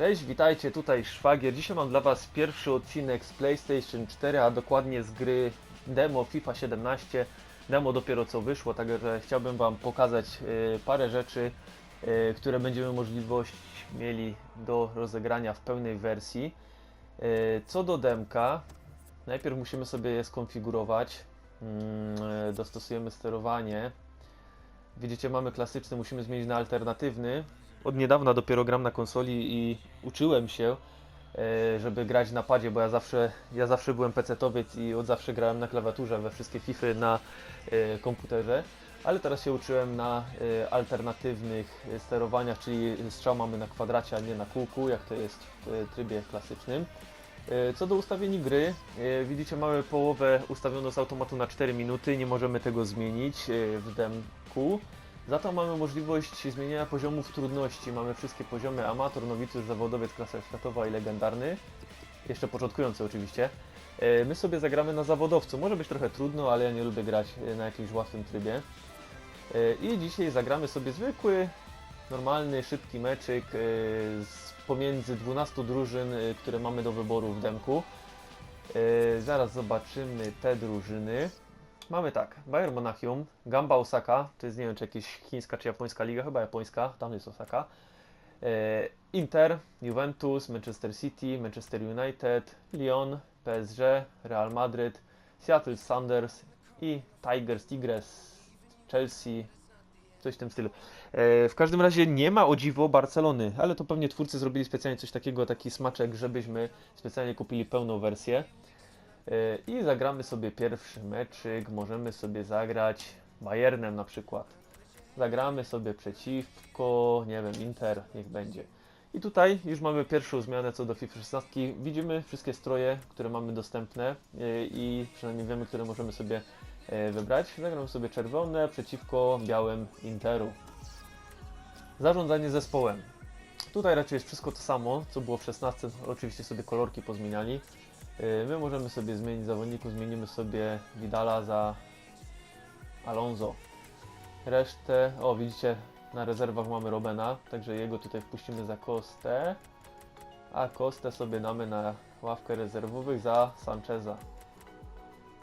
Cześć, witajcie, tutaj Szwagier. Dzisiaj mam dla Was pierwszy odcinek z PlayStation 4, a dokładnie z gry demo FIFA 17. Demo dopiero co wyszło, także chciałbym Wam pokazać e, parę rzeczy, e, które będziemy możliwość mieli do rozegrania w pełnej wersji. E, Co do demka, najpierw musimy sobie je skonfigurować. Mm, Dostosujemy sterowanie. Widzicie, mamy klasyczny, musimy zmienić na alternatywny. Od niedawna dopiero gram na konsoli i uczyłem się, e, żeby grać na padzie, bo ja zawsze, ja zawsze byłem pecetowiec i od zawsze grałem na klawiaturze we wszystkie FIFA na e, komputerze, ale teraz się uczyłem na e, alternatywnych sterowaniach, czyli strzał mamy na kwadracie, a nie na kółku, jak to jest w trybie klasycznym. Co do ustawień gry, widzicie mamy połowę ustawioną z automatu na 4 minuty, nie możemy tego zmienić w demku. Za to mamy możliwość zmienienia poziomów trudności. Mamy wszystkie poziomy amator, nowicy, zawodowiec, klasa światowa i legendarny. Jeszcze początkujący oczywiście. E, My sobie zagramy na zawodowcu. Może być trochę trudno, ale ja nie lubię grać e, na jakimś łatwym trybie. E, I dzisiaj zagramy sobie zwykły, normalny, szybki meczyk pomiędzy 12 drużyn, które mamy do wyboru w demku. Zaraz zobaczymy te drużyny. Mamy tak, Bayern Monachium, Gamba Osaka, to jest nie wiem czy jakieś chińska czy japońska liga, chyba japońska, tam jest Osaka. E, Inter, Juventus, Manchester City, Manchester United, Lyon, PSG, Real Madrid, Seattle Sounders i Tigers, Tigres, Chelsea, coś w tym stylu. E, w każdym razie nie ma o dziwo Barcelony, ale to pewnie twórcy zrobili specjalnie coś takiego, taki smaczek, żebyśmy specjalnie kupili pełną wersję. E, I zagramy sobie pierwszy meczyk, możemy sobie zagrać Bayernem na przykład. Zagramy sobie przeciwko, nie wiem, Inter, niech będzie. I tutaj już mamy pierwszą zmianę co do FIFA 16. Widzimy wszystkie stroje, które mamy dostępne e, i przynajmniej wiemy, które możemy sobie e, wybrać. Zagramy sobie czerwone przeciwko białym Interu. Zarządzanie zespołem. Tutaj raczej jest wszystko to samo, co było w 16. Oczywiście sobie kolorki pozmieniali. Yy, My możemy sobie zmienić zawodników, zmienimy sobie Vidala za Alonso. Resztę, o widzicie, na rezerwach mamy Robena, także jego tutaj wpuścimy za Kostę, a Kostę sobie damy na ławkę rezerwowych za Sancheza.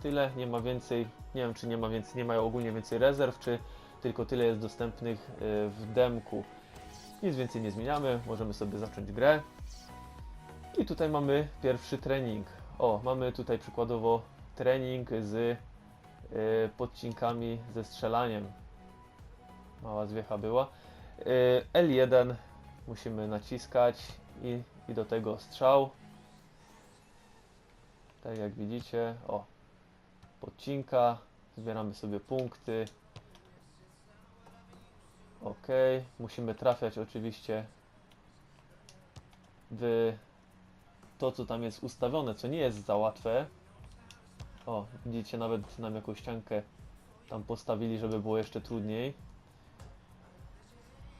Tyle, nie ma więcej, nie wiem czy nie ma więcej, nie mają ogólnie więcej rezerw, czy tylko tyle jest dostępnych yy, w demku. Nic więcej nie zmieniamy, możemy sobie zacząć grę. I tutaj mamy pierwszy trening. O, mamy tutaj przykładowo trening z y, podcinkami ze strzelaniem. Mała zwiecha była. Y, L1 musimy naciskać i, i do tego strzał. Tak jak widzicie, o, podcinka, zbieramy sobie punkty. Ok, musimy trafiać oczywiście w to, co tam jest ustawione, co nie jest za łatwe. O, widzicie, nawet nam jakąś ściankę tam postawili, żeby było jeszcze trudniej.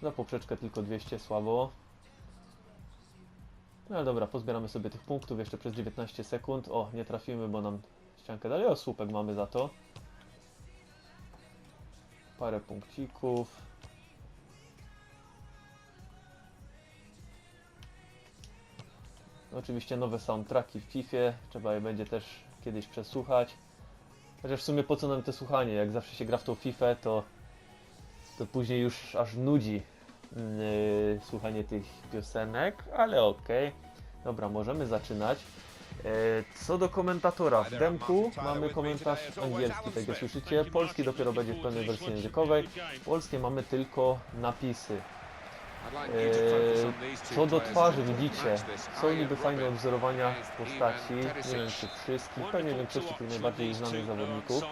Za poprzeczkę tylko 200, słabo. No ale dobra, pozbieramy sobie tych punktów jeszcze przez 19 sekund. O, nie trafimy, bo nam ściankę dali. O, słupek mamy za to. Parę punkcików. Oczywiście nowe soundtracki w FIFA, trzeba je będzie też kiedyś przesłuchać. Chociaż w sumie po co nam te słuchanie? Jak zawsze się gra w tą FIFA, to, to później już aż nudzi yy, słuchanie tych piosenek, ale okej. Dobra, możemy zaczynać. E, Co do komentatora, w demku mamy komentarz angielski, tak jak słyszycie. Polski dopiero będzie w pełnej wersji językowej. Polskie mamy tylko napisy. Eee, Co do twarzy widzicie, są niby fajne odwzorowania postaci, nie wiem czy wszystkich, pewnie większości tych najbardziej znanych zawodników.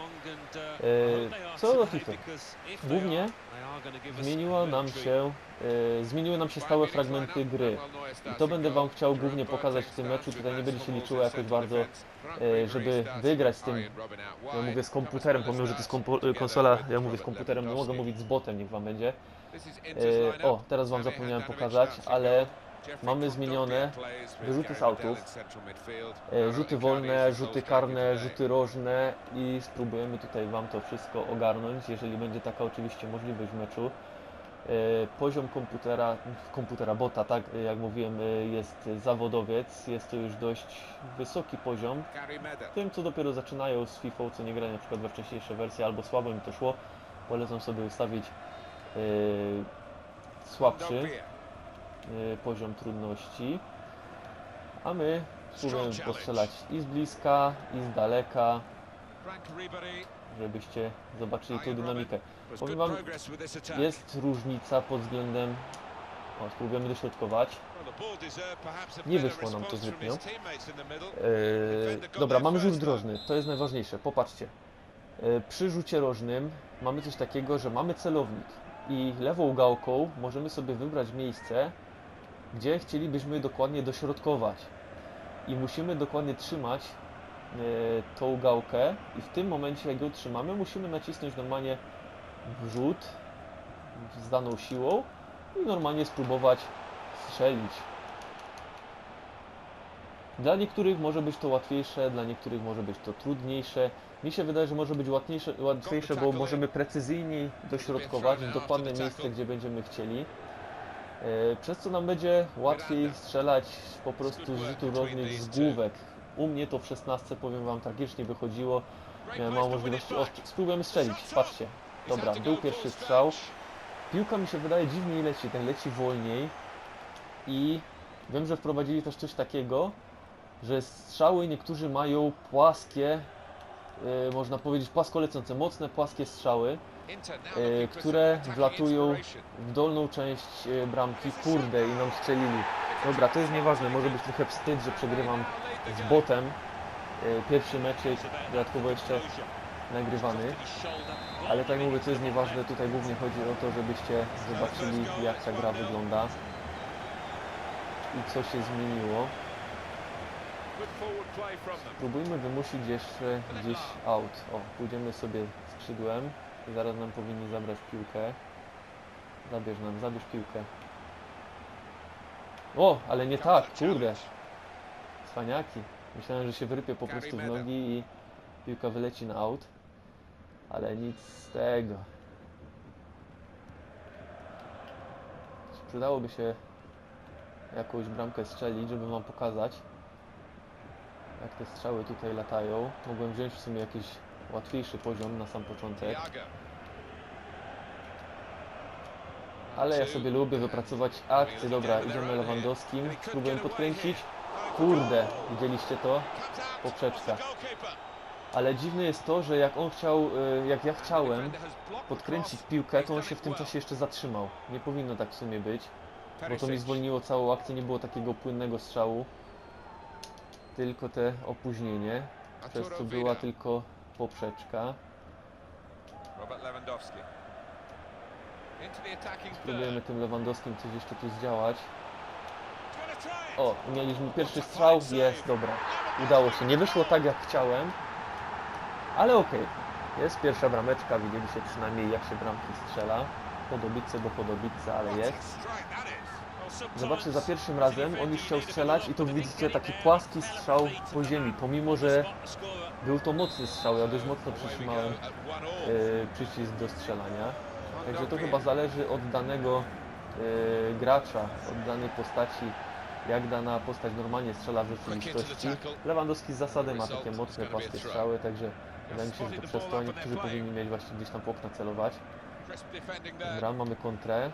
Eee, Co do FIFA, głównie zmieniło nam się, e, zmieniły nam się stałe fragmenty gry. I to będę Wam chciał głównie pokazać w tym meczu, tutaj nie będzie się liczyło jakoś bardzo, e, żeby wygrać z tym, ja mówię z komputerem, pomimo że to jest kompo- konsola, ja mówię z komputerem, nie mogę mówić z botem, niech Wam będzie. E, o, teraz Wam zapomniałem pokazać, ale mamy zmienione wyrzuty z autów, e, rzuty wolne, rzuty karne, rzuty rożne i spróbujemy tutaj Wam to wszystko ogarnąć, jeżeli będzie taka oczywiście możliwość w meczu. poziom komputera, komputera bota, tak jak mówiłem, e, jest zawodowiec, jest to już dość wysoki poziom. Tym, co dopiero zaczynają z FIFA, co nie grają na przykład we wcześniejsze wersje, albo słabo im to szło, polecam sobie ustawić e, słabszy Dombia. e, poziom trudności. A my spróbujemy postrzelać i z bliska, i z daleka, żebyście zobaczyli tą dynamikę. Powiem wam. Jest różnica pod względem... O, spróbujemy dośrodkować. Nie wyszło nam to zbytnio. Eee, dobra, mamy rzut drożny, to jest najważniejsze. Popatrzcie. Eee, przy rzucie rożnym mamy coś takiego, że mamy celownik i lewą gałką możemy sobie wybrać miejsce, gdzie chcielibyśmy dokładnie dośrodkować. I musimy dokładnie trzymać eee, tą gałkę i w tym momencie, jak ją trzymamy, musimy nacisnąć normalnie wrzut z daną siłą i normalnie spróbować strzelić. Dla niektórych może być to łatwiejsze, dla niektórych może być to trudniejsze. Mi się wydaje, że może być łatwiejsze, łatwiejsze bo możemy precyzyjniej dośrodkować w dokładne miejsce, gdzie będziemy chcieli. E, Przez co nam będzie łatwiej strzelać po prostu z rzutu rożnych z główek. U mnie to w 16 powiem Wam tragicznie wychodziło. Miałem mało możliwości. O, spróbujemy strzelić, patrzcie. Dobra, był pierwszy strzał. Piłka mi się wydaje dziwniej leci, tak leci wolniej. I wiem, że wprowadzili też coś takiego, że strzały niektórzy mają płaskie, e, można powiedzieć płasko lecące, mocne płaskie strzały e, które wlatują w dolną część e, bramki, kurde i nam strzelili. Dobra, to jest nieważne, może być trochę wstyd, że przegrywam z botem. Pierwszy meczyk, dodatkowo jeszcze nagrywany. Ale tak mówię, co jest nieważne, tutaj głównie chodzi o to, żebyście zobaczyli jak ta gra wygląda i co się zmieniło. Spróbujmy wymusić jeszcze gdzieś out. O, pójdziemy sobie skrzydłem i zaraz nam powinni zabrać piłkę. Zabierz nam, zabierz piłkę. O, ale nie tak, kurde. Cwaniaki. Myślałem, że się wyrypie po prostu w nogi i piłka wyleci na out. Ale nic z tego. Przydałoby się jakąś bramkę strzelić, żeby wam pokazać jak te strzały tutaj latają. Mogłem wziąć w sumie jakiś łatwiejszy poziom na sam początek, ale ja sobie lubię wypracować akcję. Dobra, idziemy Lewandowskim, spróbuję podkręcić. Kurde, widzieliście to? Poprzeczka. Ale dziwne jest to, że jak on chciał, y, jak ja chciałem podkręcić piłkę, to on się w tym czasie jeszcze zatrzymał. Nie powinno tak w sumie być, bo to mi zwolniło całą akcję, nie było takiego płynnego strzału. Tylko te opóźnienie, przez co była tylko poprzeczka. Robert Lewandowski. Into the attacking Próbujemy third. tym Lewandowskim coś jeszcze tu zdziałać. O, mieliśmy pierwszy strzał, jest, dobra. Udało się, nie wyszło tak jak chciałem, ale okej. Jest pierwsza brameczka, widzieliście przynajmniej jak się bramki strzela. Po dobitce, bo po dobitce, ale jest. Zobaczcie, za pierwszym razem on już chciał strzelać i to widzicie taki płaski strzał po ziemi, pomimo że był to mocny strzał, ja dość mocno przytrzymałem e, przycisk do strzelania. Także to chyba zależy od danego e, gracza, od danej postaci, jak dana postać normalnie strzela w rzeczywistości. Lewandowski z zasady ma takie mocne płaskie strzały, także wydaje mi się, że to przez to niektórzy powinni mieć właśnie gdzieś tam w okna celować. Dobra, mamy kontrę,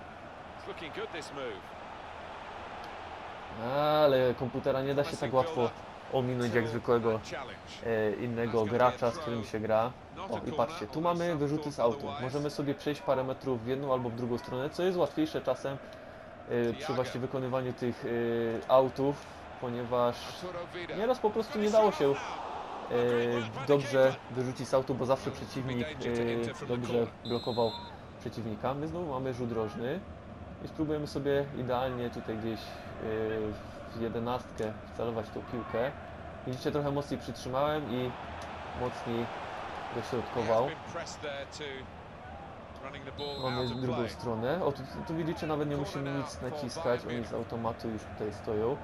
ale komputera nie da się tak łatwo ominąć jak zwykłego e, innego gracza, z którym się gra. O i patrzcie, tu mamy wyrzuty z autu. Możemy sobie przejść parę metrów w jedną albo w drugą stronę, co jest łatwiejsze czasem e, przy właśnie wykonywaniu tych e, autów, ponieważ nieraz po prostu nie dało się e, dobrze wyrzucić z autu, bo zawsze przeciwnik e, dobrze blokował przeciwnika. My znowu mamy rzut rożny i spróbujemy sobie idealnie tutaj gdzieś w jedenastkę wcelować tą piłkę. Widzicie, trochę mocniej przytrzymałem i mocniej dośrodkował. Mamy drugą stronę. O, tu, tu widzicie, nawet nie musimy nic naciskać, oni z automatu już tutaj stoją.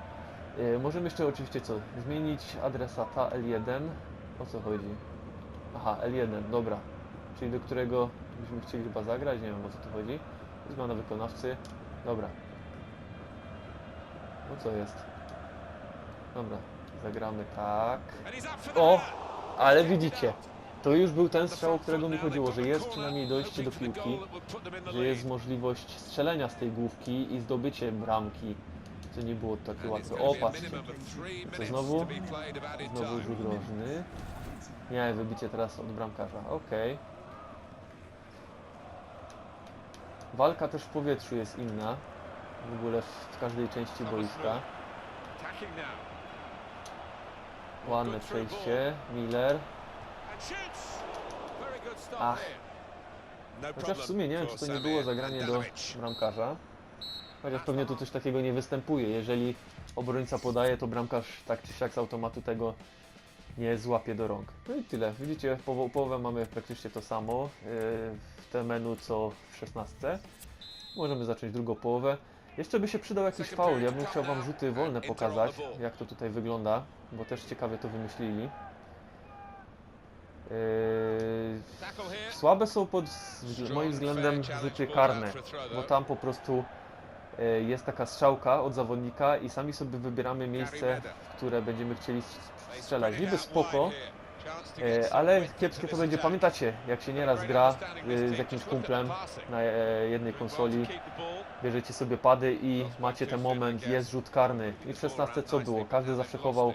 E, możemy jeszcze oczywiście co? Zmienić adresata L1. O co chodzi? Aha, L1, dobra. Czyli do którego byśmy chcieli chyba zagrać, nie wiem o co tu chodzi. Zmiana wykonawcy. Dobra. No co jest? Dobra, zagramy tak. O! Ale widzicie, to już był ten strzał, o którego mi chodziło, że jest przynajmniej dojście do piłki, że jest możliwość strzelenia z tej główki i zdobycie bramki, co nie było takie łatwe. O, patrzcie, to znowu? znowu rzut rożny. Nie, wybicie teraz od bramkarza, okej. Walka też w powietrzu jest inna, w ogóle w, w każdej części boiska. Ładne przejście, Miller. Ach. Chociaż w sumie nie wiem, czy to nie było zagranie do bramkarza. Chociaż pewnie tu coś takiego nie występuje. Jeżeli obrońca podaje, to bramkarz tak czy siak z automatu tego nie złapie do rąk. No i tyle. Widzicie, powo- połowę mamy praktycznie to samo yy, w te menu co w 16. Możemy zacząć drugą połowę. Jeszcze by się przydał jakiś faul. Ja bym chciał Wam rzuty wolne pokazać, jak to tutaj wygląda, bo też ciekawie to wymyślili. Yy, Słabe są pod moim względem rzuty karne, bo tam po prostu e, jest taka strzałka od zawodnika i sami sobie wybieramy miejsce, w które będziemy chcieli strzelać. Niby spoko, ale kiepskie to będzie. Pamiętacie, jak się nieraz gra e, z jakimś kumplem na e, jednej konsoli, bierzecie sobie pady i macie ten moment, jest rzut karny. I w 16 co było? Każdy zawsze chował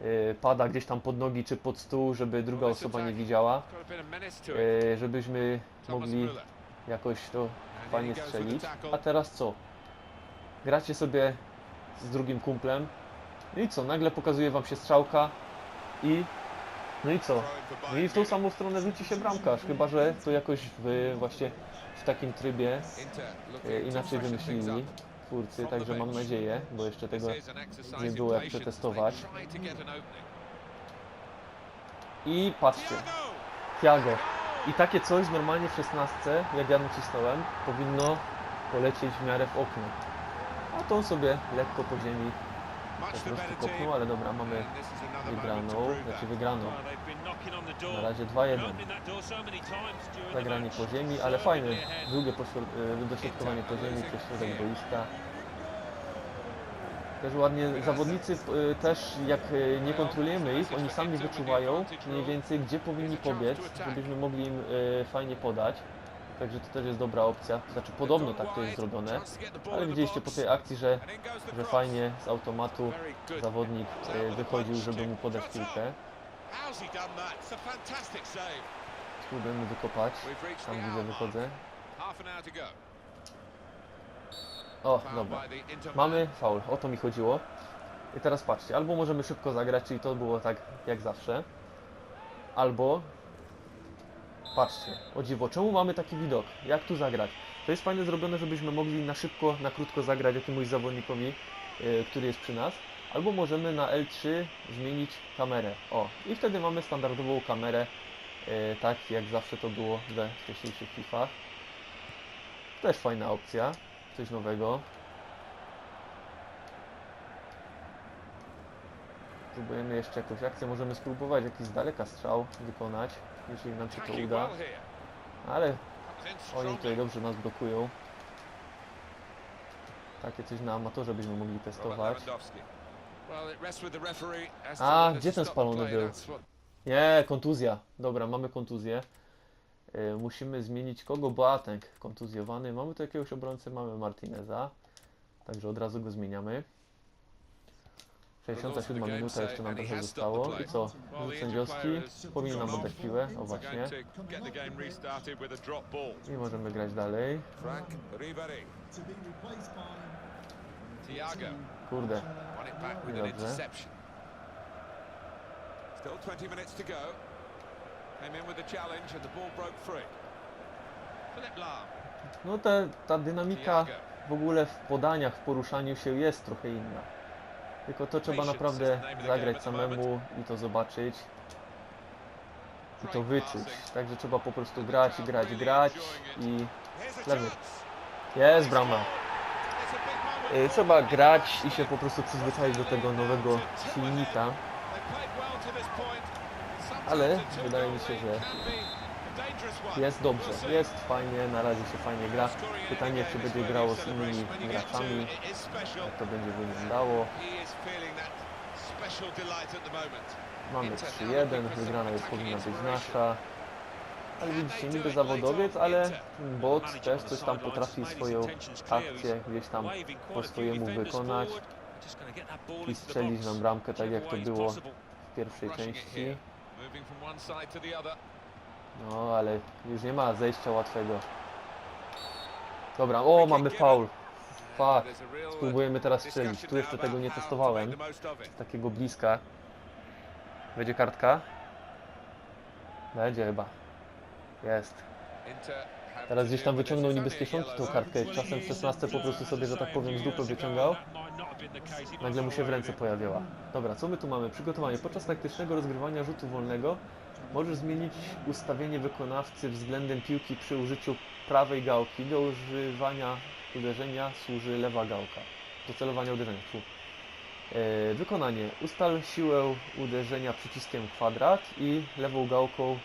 e, pada gdzieś tam pod nogi czy pod stół, żeby druga osoba nie widziała, e, żebyśmy mogli jakoś to fajnie strzelić. A teraz co? Gracie sobie z drugim kumplem. I co? Nagle pokazuje wam się strzałka i... No i co? No i w tą samą stronę rzuci się bramkarz, chyba że to jakoś w, właśnie w takim trybie e, inaczej wymyślili twórcy, także mam nadzieję, bo jeszcze tego nie było jak przetestować. I patrzcie, Thiago. I takie coś normalnie w 16, jak ja nacisnąłem, powinno polecieć w miarę w okno. A to on sobie lekko po ziemi po prostu kopnął, ale dobra, mamy wygraną, znaczy wygraną. Na razie 2-1. Zagranie po ziemi, ale fajne, długie pośrod- e, dośrodkowanie po ziemi przez środek boiska. Też ładnie, zawodnicy e, też jak e, nie kontrolujemy ich, oni sami wyczuwają mniej więcej gdzie powinni pobiec, żebyśmy mogli im fajnie podać. Także to też jest dobra opcja, znaczy podobno tak to jest zrobione. Ale widzieliście po tej akcji, że, że fajnie z automatu zawodnik e, wychodził, żeby mu podać piłkę. Spróbujemy wykopać, tam gdzie wychodzę. O, dobra. Mamy faul, o to mi chodziło. I teraz patrzcie, albo możemy szybko zagrać, czyli to było tak jak zawsze. Albo patrzcie, o dziwo, czemu mamy taki widok? Jak tu zagrać? To jest fajnie zrobione, żebyśmy mogli na szybko, na krótko zagrać jakiemuś zawodnikowi, yy, który jest przy nas. Albo możemy na L3 zmienić kamerę. O, i wtedy mamy standardową kamerę, yy, tak jak zawsze to było we wcześniejszych FIFach. Też fajna opcja, coś nowego. Próbujemy jeszcze jakąś akcję, możemy spróbować jakiś z daleka strzał wykonać, jeśli nam się to uda. Ale oni tutaj dobrze nas blokują. Takie coś na amatorze byśmy mogli testować. A, gdzie ten spalony był? Nie, kontuzja. Dobra, mamy kontuzję. Yy, musimy zmienić kogo? Boateng kontuzjowany. Mamy tu jakiegoś obrońcę, mamy Martineza. Także od razu go zmieniamy. 67 minuta, jeszcze nam trochę zostało. I co? Rzut sędziowski. Powinien nam oddać piłę. O właśnie. I możemy grać dalej. Kurde. won it back with an Dobrze. interception. Still 20 minutes to go. Came in with the challenge and the ball broke free. Philip Lahm. No te, ta dynamika w ogóle w podaniach, w poruszaniu się jest trochę inna. Tylko to trzeba naprawdę zagrać samemu i to zobaczyć. I to wyczuć. Także trzeba po prostu grać, grać, grać i Lewy. jest brama. Y, Trzeba grać i się po prostu przyzwyczaić do tego nowego silnika. Ale wydaje mi się, że Jest dobrze, jest fajnie, na razie się fajnie gra. Pytanie, czy będzie grało z innymi graczami, jak to będzie wyglądało. Mamy Inter 3-1, now wygrana już powinna być nasza. Ale widzicie, niby zawodowiec, ale bot też coś tam potrafi swoją akcję gdzieś tam po swojemu wykonać i strzelić nam bramkę, tak jak to było w pierwszej części. No, ale już nie ma zejścia łatwego. Dobra, o, mamy faul. Fuck. Uh, Spróbujemy teraz strzelić. Tu jeszcze tego nie testowałem. Z takiego bliska. Będzie kartka? Będzie chyba. Jest. Teraz gdzieś tam wyciągnął niby z kieszonki tą kartkę. Czasem w 16 po prostu sobie, że tak powiem, z dupy wyciągał. Nagle mu się w ręce pojawiła. Dobra, co my tu mamy? Przygotowanie. Podczas taktycznego rozgrywania rzutu wolnego możesz zmienić ustawienie wykonawcy względem piłki przy użyciu prawej gałki. Do używania uderzenia służy lewa gałka. Do celowania uderzenia. E, wykonanie. Ustal siłę uderzenia przyciskiem kwadrat i lewą gałką.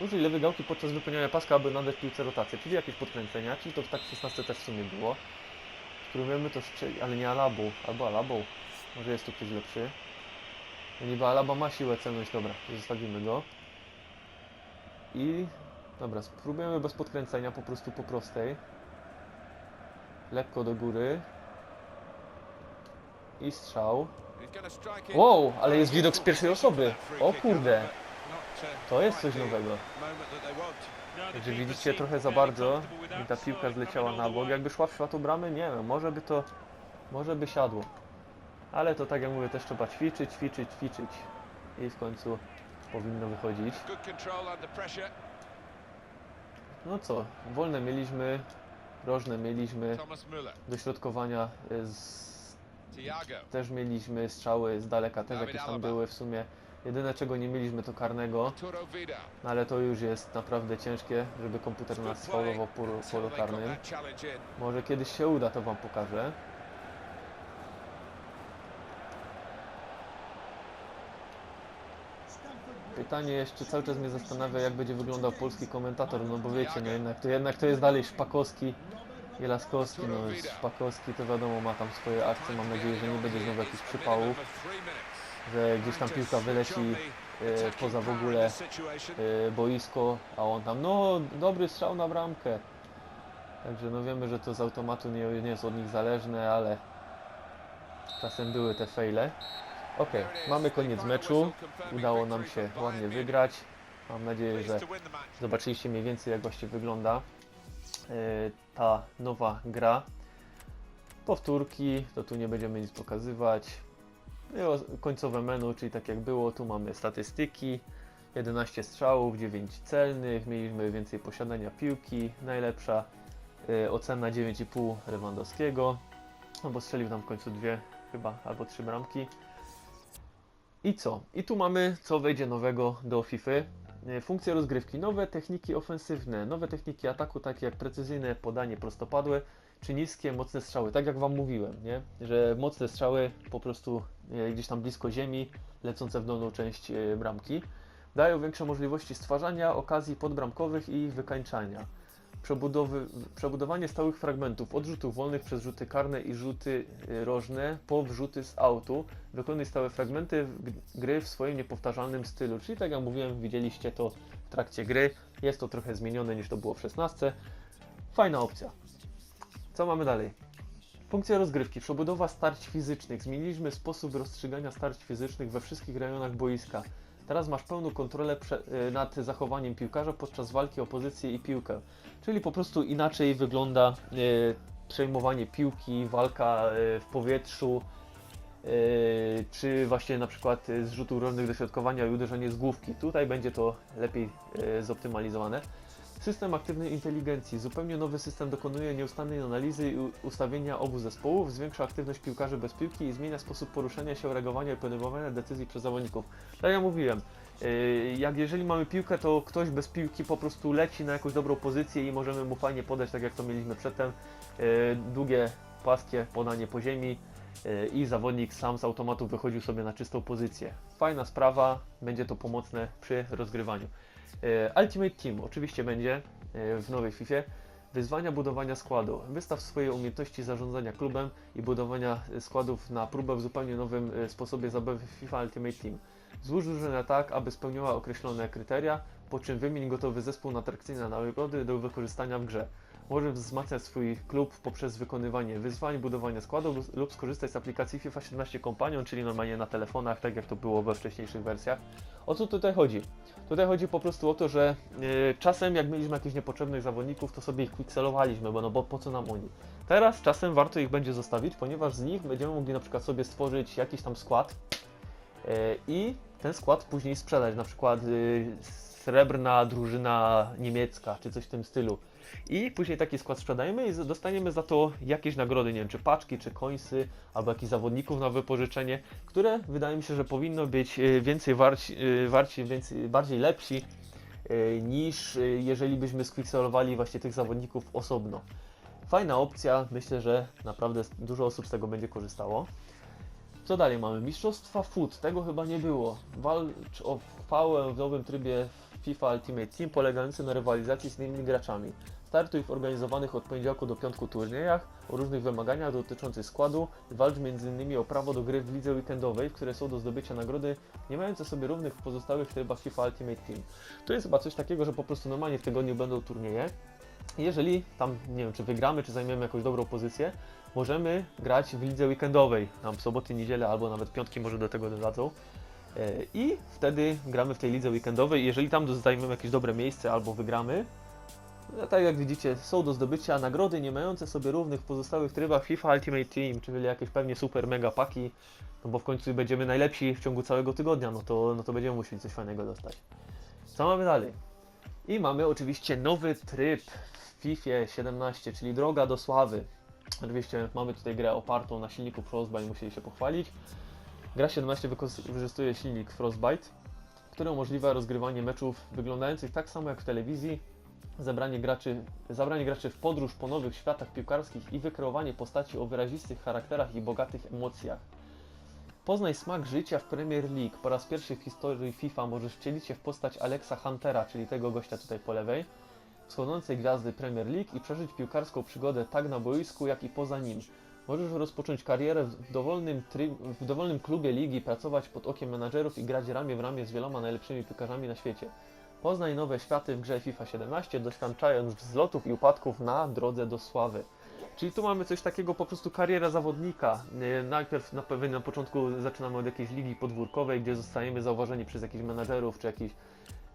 Użyj lewej gałki podczas wypełniania paska, aby nadać piłce rotację, czyli jakieś podkręcenia, czyli to w tak 16 też w sumie było. Spróbujemy to strzelić, ale nie Alabą, albo Alabą. Może jest tu ktoś lepszy. No niby Alaba ma siłę celność, dobra, zostawimy go. I... Dobra, spróbujemy bez podkręcenia, po prostu po prostej. Lekko do góry. I strzał. Wow, ale jest widok z pierwszej osoby. O kurde, to jest coś nowego. Także widzicie trochę za bardzo i ta piłka zleciała na bok. Jakby szła w światło bramy, nie wiem, może by to, może by siadło. Ale to tak jak mówię, też trzeba ćwiczyć, ćwiczyć, ćwiczyć. I w końcu powinno wychodzić. No co, wolne mieliśmy, rożne mieliśmy, dośrodkowania y, z, też mieliśmy, strzały z daleka też jakieś tam były w sumie. Jedyne czego nie mieliśmy to karnego, no ale to już jest naprawdę ciężkie, żeby komputer nas sfaulował po, polu karnym. Może kiedyś się uda, to Wam pokażę. Pytanie jeszcze cały czas mnie zastanawia, jak będzie wyglądał polski komentator, no bo wiecie, no jednak to, jednak to jest dalej Szpakowski i Laskowski, no Szpakowski to wiadomo ma tam swoje akcje, mam nadzieję, że nie będzie znowu jakichś przypałów, że gdzieś tam piłka wyleci e, poza w ogóle e, boisko, a on tam, no dobry strzał na bramkę. Także no wiemy, że to z automatu nie, nie jest od nich zależne, ale czasem były te fejle. Ok, mamy koniec meczu. Udało nam się ładnie wygrać. Mam nadzieję, że zobaczyliście mniej więcej jak właśnie wygląda e, ta nowa gra. Powtórki, to tu nie będziemy nic pokazywać. I o- końcowe menu, czyli tak jak było, tu mamy statystyki. 11 strzałów, 9 celnych, mieliśmy więcej posiadania piłki, najlepsza y, ocena 9,5 Lewandowskiego, no bo strzelił tam w końcu dwie chyba, albo trzy bramki. I co? I tu mamy, co wejdzie nowego do FIFA. Y, Funkcje rozgrywki, nowe techniki ofensywne, nowe techniki ataku, takie jak precyzyjne podanie prostopadłe, czy niskie, mocne strzały. Tak jak Wam mówiłem, nie? że mocne strzały po prostu gdzieś tam blisko ziemi, lecące w dolną część e, bramki, dają większe możliwości stwarzania okazji podbramkowych i ich wykańczania. Przebudowy, przebudowanie stałych fragmentów od rzutów wolnych przez rzuty karne i rzuty e, rożne po wrzuty z autu. Wykonuj stałe fragmenty gry w swoim niepowtarzalnym stylu. Czyli tak jak mówiłem, widzieliście to w trakcie gry. Jest to trochę zmienione niż to było w 16. Fajna opcja. Co mamy dalej? Funkcja rozgrywki, przebudowa starć fizycznych. Zmieniliśmy sposób rozstrzygania starć fizycznych we wszystkich rejonach boiska. Teraz masz pełną kontrolę y, nad zachowaniem piłkarza podczas walki o pozycję i piłkę. Czyli po prostu inaczej wygląda y, przejmowanie piłki, walka y, w powietrzu, czy właśnie na przykład y, z rzutów rożnych do środkowania i uderzenie z główki. Tutaj będzie to lepiej zoptymalizowane. System aktywnej inteligencji. Zupełnie nowy system dokonuje nieustannej analizy i ustawienia obu zespołów, zwiększa aktywność piłkarzy bez piłki i zmienia sposób poruszania się, reagowania i podejmowania decyzji przez zawodników. Tak jak ja mówiłem, yy, jak jeżeli mamy piłkę, to ktoś bez piłki po prostu leci na jakąś dobrą pozycję i możemy mu fajnie podać, tak jak to mieliśmy przedtem. Yy, Długie, płaskie podanie po ziemi yy, i zawodnik sam z automatu wychodził sobie na czystą pozycję. Fajna sprawa, będzie to pomocne przy rozgrywaniu. E, Ultimate Team oczywiście będzie e, w nowej FIFA. Wyzwania budowania składu. Wystaw swoje umiejętności zarządzania klubem i budowania e, składów na próbę w zupełnie nowym sposobie zabawy FIFA Ultimate Team. Złóż drużynę tak, aby spełniała określone kryteria, po czym wymień gotowy zespół na atrakcyjne nagrody do wykorzystania w grze. Możesz wzmacniać swój klub poprzez wykonywanie wyzwań, budowanie składu lub- skorzystać z aplikacji FIFA 17 Companion, czyli normalnie na telefonach, tak jak to było we wcześniejszych wersjach. O co tutaj chodzi? Tutaj chodzi po prostu o to, że e, czasem jak mieliśmy jakichś niepotrzebnych zawodników, to sobie ich pixelowaliśmy, bo no bo po co nam oni? Teraz czasem warto ich będzie zostawić, ponieważ z nich będziemy mogli na przykład sobie stworzyć jakiś tam skład e, i ten skład później sprzedać, na przykład y, srebrna drużyna niemiecka, czy coś w tym stylu. I później taki skład sprzedajemy i dostaniemy za to jakieś nagrody, nie wiem, czy paczki, czy końsy, albo jakichś zawodników na wypożyczenie, które wydaje mi się, że powinno być y, więcej warci, y, warci więcej, bardziej lepsi y, niż jeżeli byśmy skwikselowali właśnie tych zawodników osobno. Fajna opcja, myślę, że naprawdę dużo osób z tego będzie korzystało. Co dalej mamy? Mistrzostwa Foot, tego chyba nie było. Walcz o chwałę w nowym trybie FIFA Ultimate Team polegający na rywalizacji z innymi graczami. Startuj w organizowanych od poniedziałku do piątku turniejach o różnych wymaganiach dotyczących składu i walcz m.in. o prawo do gry w lidze weekendowej, w której są do zdobycia nagrody nie mające sobie równych w pozostałych trybach FIFA Ultimate Team. To jest chyba coś takiego, że po prostu normalnie w tygodniu będą turnieje. Jeżeli tam, nie wiem, czy wygramy, czy zajmiemy jakąś dobrą pozycję, możemy grać w lidze weekendowej, tam w soboty, niedzielę albo nawet piątki może do tego dodadzą. E, I wtedy gramy w tej lidze weekendowej. Jeżeli tam zajmiemy jakieś dobre miejsce albo wygramy, no, tak jak widzicie, są do zdobycia nagrody nie mające sobie równych w pozostałych trybach FIFA Ultimate Team, czyli jakieś pewnie super mega paki, no bo w końcu będziemy najlepsi w ciągu całego tygodnia, no to, no to będziemy musieli coś fajnego dostać. Co mamy dalej? I mamy oczywiście nowy tryb w FIFA 17, czyli droga do sławy. Oczywiście mamy tutaj grę opartą na silniku Frostbite, musieli się pochwalić. Gra 17 wykos- wykorzystuje silnik Frostbite, który umożliwia rozgrywanie meczów wyglądających tak samo jak w telewizji, zabranie graczy, zabranie graczy w podróż po nowych światach piłkarskich i wykreowanie postaci o wyrazistych charakterach i bogatych emocjach. Poznaj smak życia w Premier League. Po raz pierwszy w historii FIFA możesz wcielić się w postać Alexa Huntera, czyli tego gościa tutaj po lewej, wschodzącej gwiazdy Premier League i przeżyć piłkarską przygodę tak na boisku, jak i poza nim. Możesz rozpocząć karierę w dowolnym, w dowolnym klubie ligi, pracować pod okiem menadżerów i grać ramię w ramię z wieloma najlepszymi piłkarzami na świecie. Poznaj nowe światy w grze FIFA 17, doświadczając wzlotów i upadków na drodze do sławy. Czyli tu mamy coś takiego, po prostu kariera zawodnika. Najpierw na, pewnie na początku zaczynamy od jakiejś ligi podwórkowej, gdzie zostajemy zauważeni przez jakichś menadżerów czy jakichś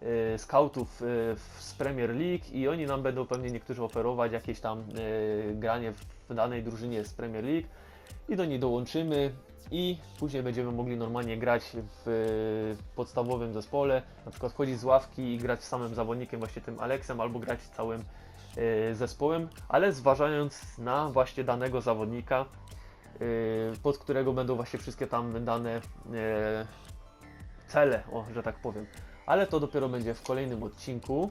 e, scoutów e, z Premier League i oni nam będą pewnie niektórzy oferować jakieś tam e, granie w danej drużynie z Premier League i do niej dołączymy i później będziemy mogli normalnie grać w podstawowym zespole, na przykład chodzić z ławki i grać z samym zawodnikiem, właśnie tym Aleksem, albo grać z całym e, zespołem, ale zważając na właśnie danego zawodnika, e, pod którego będą właśnie wszystkie tam dane e, cele, o, że tak powiem. Ale to dopiero będzie w kolejnym odcinku.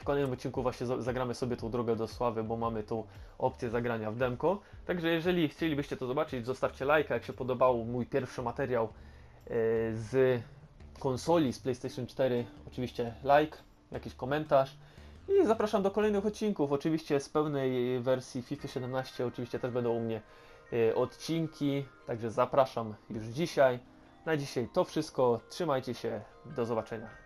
W kolejnym odcinku właśnie za- zagramy sobie tą drogę do sławy, bo mamy tą opcję zagrania w demko. Także jeżeli chcielibyście to zobaczyć, zostawcie lajka, jak się podobał mój pierwszy materiał e, z konsoli, z PlayStation 4. Oczywiście like, jakiś komentarz. I zapraszam do kolejnych odcinków. Oczywiście z pełnej wersji FIFA 17 oczywiście też będą u mnie e, odcinki. Także zapraszam już dzisiaj. Na dzisiaj to wszystko. Trzymajcie się. Do zobaczenia.